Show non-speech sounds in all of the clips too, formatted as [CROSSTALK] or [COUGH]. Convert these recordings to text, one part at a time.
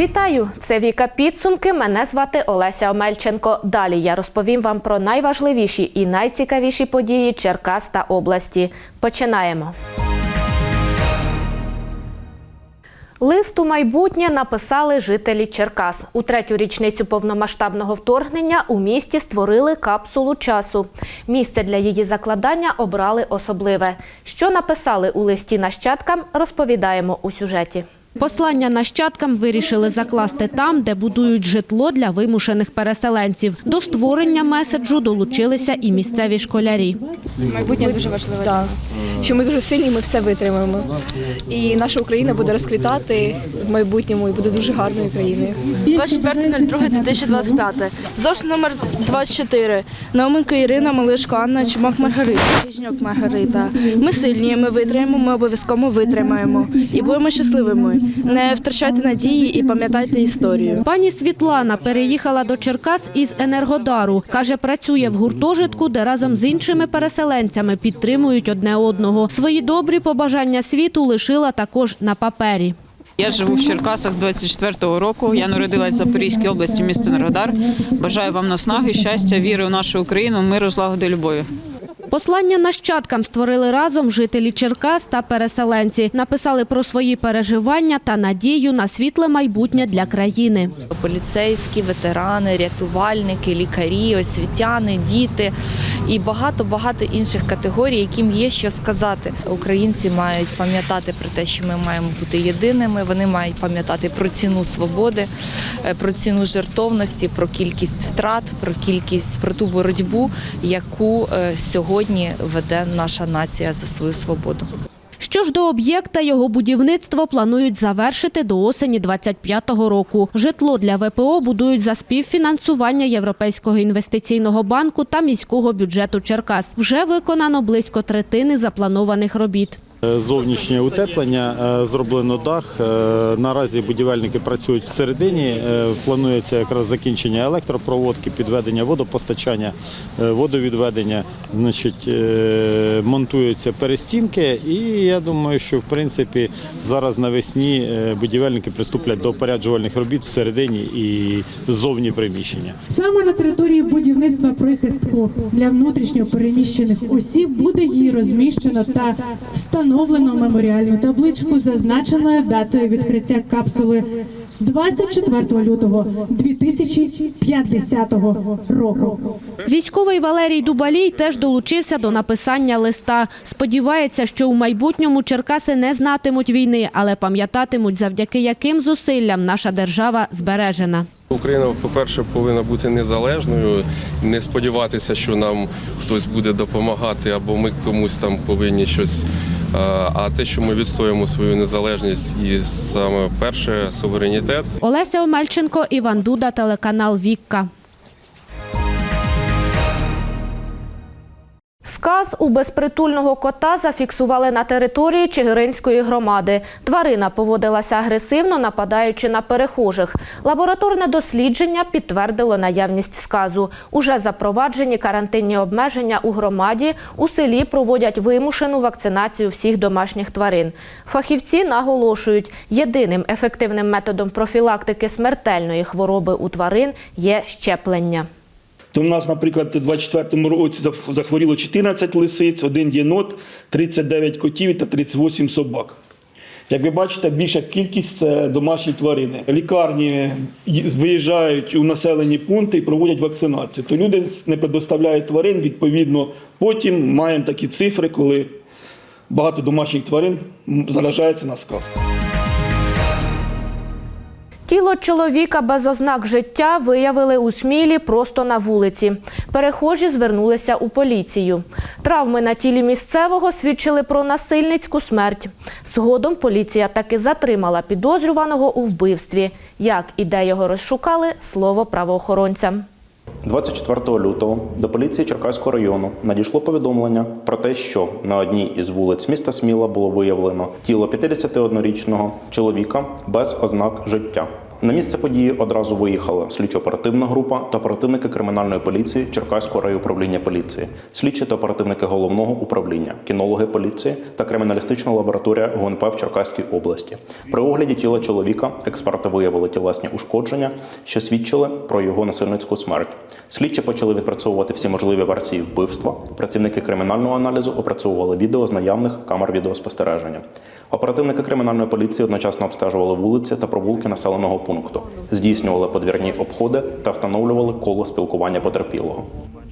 Вітаю! Це Віка Підсумки. Мене звати Олеся Омельченко. Далі я розповім вам про найважливіші і найцікавіші події Черкас та області. Починаємо. Лист у майбутнє написали жителі Черкас. У третю річницю повномасштабного вторгнення у місті створили капсулу часу. Місце для її закладання обрали особливе. Що написали у листі нащадкам, розповідаємо у сюжеті. Послання нащадкам вирішили закласти там, де будують житло для вимушених переселенців. До створення меседжу долучилися і місцеві школярі. Майбутнє дуже важливе для нас. Що ми дуже сильні, ми все витримаємо. І наша Україна буде розквітати в майбутньому і буде дуже гарною країною. 24.02.2025. ЗОЖ номер 24. Науменко Ірина, Малишко Анна, Чумак Маргарита. Маргарита. Ми сильні, ми витримаємо, ми обов'язково витримаємо. І будемо щасливими. Не втрачайте надії і пам'ятайте історію. Пані Світлана переїхала до Черкас із Енергодару. Каже, працює в гуртожитку, де разом з іншими переселенцями підтримують одне одного. Свої добрі побажання світу лишила також на папері. Я живу в Черкасах з 24-го року. Я народилась в Запорізькій області, місто Енергодар. Бажаю вам наснаги, щастя, віри в нашу Україну, миру, злагоди, любові. Послання нащадкам створили разом жителі Черкас та переселенці. Написали про свої переживання та надію на світле майбутнє для країни. поліцейські, ветерани, рятувальники, лікарі, освітяни, діти і багато-багато інших категорій, яким є що сказати. Українці мають пам'ятати про те, що ми маємо бути єдиними. Вони мають пам'ятати про ціну свободи, е, про ціну жертовності, про кількість втрат, про кількість про ту боротьбу, яку е, сьогодні веде наша нація за свою свободу. Що ж до об'єкта, його будівництво планують завершити до осені 25-го року. Житло для ВПО будують за співфінансування Європейського інвестиційного банку та міського бюджету Черкас. Вже виконано близько третини запланованих робіт. Е, Зовнішнє утеплення е, зроблено дах. Е, Наразі будівельники працюють всередині. Планується якраз закінчення електропроводки, підведення водопостачання, водовідведення. Значить, монтуються перестінки, і я думаю, що в принципі зараз навесні будівельники приступлять до опоряджувальних робіт всередині і ззовні приміщення. Саме на території будівництва прихистку для внутрішньо переміщених осіб буде її розміщено та встановлено меморіальну табличку з зазначеною датою відкриття капсули 24 лютого 2050 року. Військовий Валерій Дубалій теж долучився до написання листа. Сподівається, що у майбутньому Черкаси не знатимуть війни, але пам'ятатимуть, завдяки яким зусиллям наша держава збережена. Україна, по-перше, повинна бути незалежною, не сподіватися, що нам хтось буде допомагати, або ми комусь там повинні щось. А, А те, що ми відстоюємо свою незалежність і саме перше суверенітет, Олеся Омельченко, Іван Дуда, телеканал Вікка. Сказ у безпритульного кота зафіксували на території Чигиринської громади. Тварина поводилася агресивно, нападаючи на перехожих. Лабораторне дослідження підтвердило наявність сказу. Уже запроваджені карантинні обмеження у громаді. У селі проводять вимушену вакцинацію всіх домашніх тварин. Фахівці наголошують, єдиним ефективним методом профілактики смертельної хвороби у тварин є щеплення. То в нас, наприклад, у 24-му році зах- захворіло 14 лисиць, один єнот, 39 котів та 38 собак. Як ви бачите, більша кількість це домашні тварини. Лікарні виїжджають у населені пункти і проводять вакцинацію. То люди не предоставляють тварин, відповідно, потім маємо такі цифри, коли багато домашніх тварин заражається на сказ. Тіло чоловіка без ознак життя виявили у Смілі просто на вулиці. Перехожі звернулися у поліцію. Травми на тілі місцевого свідчили про насильницьку смерть. Згодом поліція таки затримала підозрюваного у вбивстві. Як і де його розшукали, слово правоохоронцям. 24 лютого до поліції Черкаського району надійшло повідомлення про те, що на одній із вулиць міста Сміла було виявлено тіло 51-річного чоловіка без ознак життя. На місце події одразу виїхала слідчо-оперативна група та оперативники кримінальної поліції Черкаського райуправління поліції, слідчі та оперативники головного управління, кінологи поліції та криміналістична лабораторія ГУНП в Черкаській області. При огляді тіла чоловіка експерти виявили тілесні ушкодження, що свідчили про його насильницьку смерть. Слідчі почали відпрацьовувати всі можливі версії вбивства. Працівники кримінального аналізу опрацьовували відео з наявних камер відеоспостереження. Оперативники кримінальної поліції одночасно обстежували вулиці та провулки населеного пункту, здійснювали подвірні обходи та встановлювали коло спілкування потерпілого.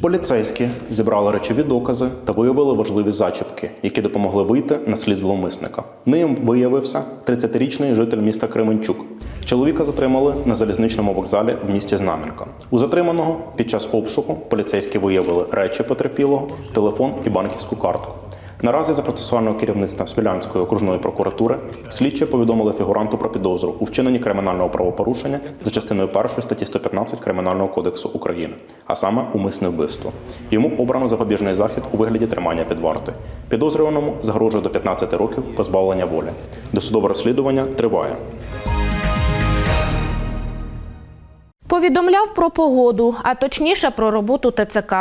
Поліцейські зібрали речові докази та виявили важливі зачіпки, які допомогли вийти на слід зловмисника. Ним виявився 30-річний житель міста Кременчук. Чоловіка затримали на залізничному вокзалі в місті Знам'янка. У затриманого під час обшуку поліцейські виявили речі потерпілого, телефон і банківську картку. Наразі за процесуального керівництва Смілянської окружної прокуратури слідчі повідомили фігуранту про підозру у вчиненні кримінального правопорушення за частиною 1 статті 115 Кримінального кодексу України, а саме умисне вбивство. Йому обрано запобіжний захід у вигляді тримання під вартою. Підозрюваному загрожує до 15 років позбавлення волі. Досудове розслідування триває. Повідомляв про погоду, а точніше про роботу ТЦК.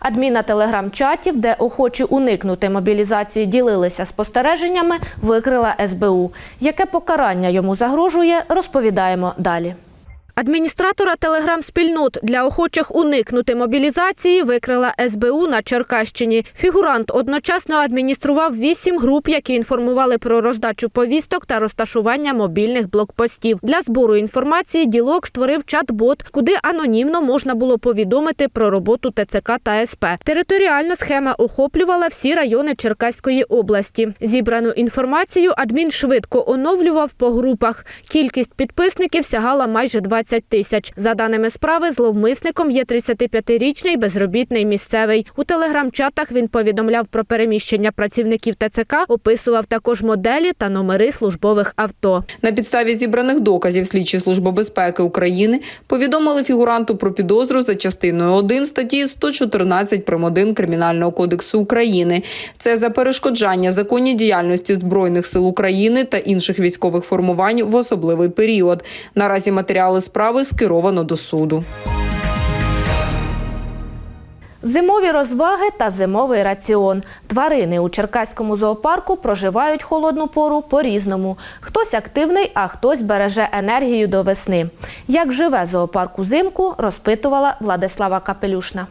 Адміна телеграм-чатів, де охочі уникнути мобілізації ділилися спостереженнями, викрила СБУ. Яке покарання йому загрожує, розповідаємо далі. Адміністратора телеграм-спільнот для охочих уникнути мобілізації викрила СБУ на Черкащині. Фігурант одночасно адміністрував вісім груп, які інформували про роздачу повісток та розташування мобільних блокпостів. Для збору інформації ділок створив чат-бот, куди анонімно можна було повідомити про роботу ТЦК та СП. Територіальна схема охоплювала всі райони Черкаської області. Зібрану інформацію адмін швидко оновлював по групах. Кількість підписників сягала майже 20 тисяч. За даними справи, зловмисником є 35-річний безробітний місцевий. У телеграм-чатах він повідомляв про переміщення працівників ТЦК, описував також моделі та номери службових авто. На підставі зібраних доказів слідчі служби безпеки України повідомили фігуранту про підозру за частиною 1 статті 114 прим. 1 Кримінального кодексу України. Це за перешкоджання законній діяльності збройних сил України та інших військових формувань в особливий період. Наразі матеріали справи скеровано до суду. Зимові розваги та зимовий раціон. Тварини у Черкаському зоопарку проживають холодну пору по-різному. Хтось активний, а хтось береже енергію до весни. Як живе зоопарк узимку, розпитувала Владислава Капелюшна.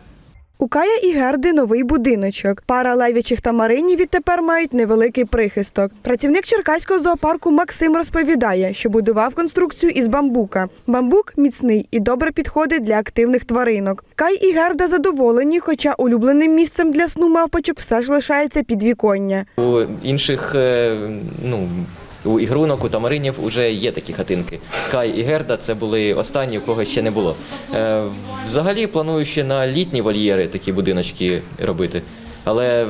У Кая і Герди новий будиночок. Пара левічих тамаринів відтепер мають невеликий прихисток. Працівник Черкаського зоопарку Максим розповідає, що будував конструкцію із бамбука. Бамбук міцний і добре підходить для активних тваринок. Кай і Герда задоволені, хоча улюбленим місцем для сну мавпочок все ж лишається підвіконня. У інших е, ну, у ігрунок, у тамаринів вже є такі хатинки. Кай і Герда це були останні, у кого ще не було. Е, Взагалі планую ще на літні вольєри такі будиночки робити. Але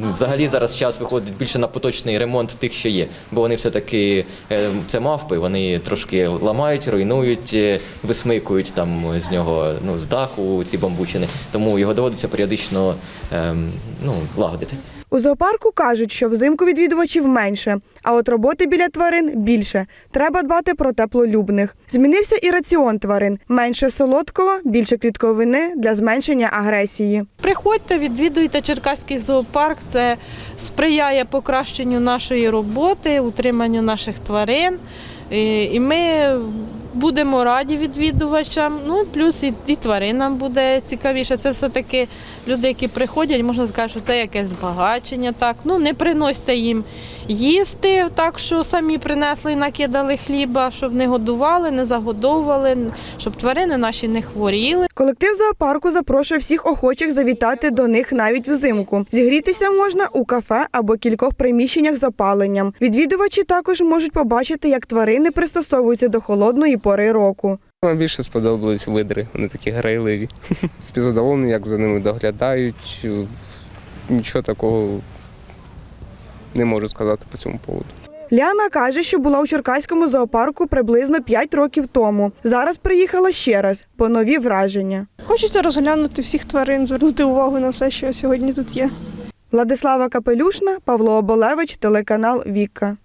ну, взагалі зараз час виходить більше на поточний ремонт тих, що є. Бо вони все-таки е, це мавпи, вони трошки ламають, руйнують, е, висмикують там з нього ну, з даху ці бамбучини. Тому його доводиться періодично ем, ну, лагодити. У зоопарку кажуть, що взимку відвідувачів менше, а от роботи біля тварин більше. Треба дбати про теплолюбних. Змінився і раціон тварин. Менше солодкого, більше клітковини для зменшення агресії. Приходьте, відвідуйте Черкаський зоопарк. Це сприяє покращенню нашої роботи, утриманню наших тварин. І ми будемо раді відвідувачам. Ну плюс і, і тваринам буде цікавіше. Це все-таки люди, які приходять, можна сказати, що це якесь збагачення. Так, ну не приносьте їм їсти, так що самі принесли і накидали хліба, щоб не годували, не загодовували, щоб тварини наші не хворіли. Колектив зоопарку запрошує всіх охочих завітати до них навіть взимку. Зігрітися можна у кафе або кількох приміщеннях з опаленням. Відвідувачі також можуть побачити, як тварини пристосовуються до холодної пори року. Нам більше сподобались видри, вони такі грайливі. [LAUGHS] Задоволений, як за ними доглядають. Нічого такого не можу сказати по цьому поводу. Ліана каже, що була у Черкаському зоопарку приблизно 5 років тому. Зараз приїхала ще раз, по нові враження. Хочеться розглянути всіх тварин, звернути увагу на все, що сьогодні тут є. Владислава Капелюшна, Павло Оболевич, телеканал Віка.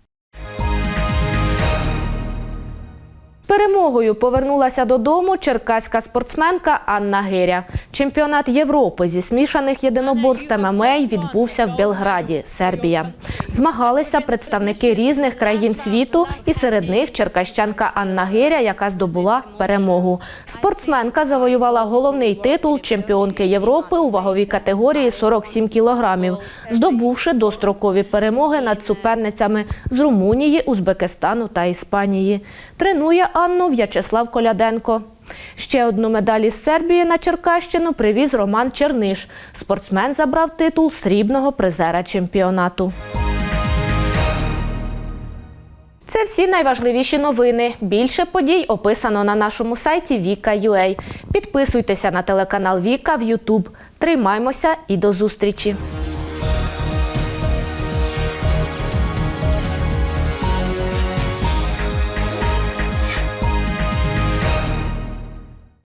Перемогою повернулася додому черкаська спортсменка Анна Гиря. Чемпіонат Європи зі смішаних єдиноборств ММА відбувся в Белграді, Сербія. Змагалися представники різних країн світу, і серед них черкащанка Анна Гиря, яка здобула перемогу. Спортсменка завоювала головний титул чемпіонки Європи у ваговій категорії 47 кілограмів, здобувши дострокові перемоги над суперницями з Румунії, Узбекистану та Іспанії. Тренує Анну В'ячеслав Коляденко. Ще одну медаль із Сербії на Черкащину привіз Роман Черниш. Спортсмен забрав титул срібного призера чемпіонату. Це всі найважливіші новини. Більше подій описано на нашому сайті Віка.ua. Підписуйтеся на телеканал Віка в Ютуб. Тримаймося і до зустрічі!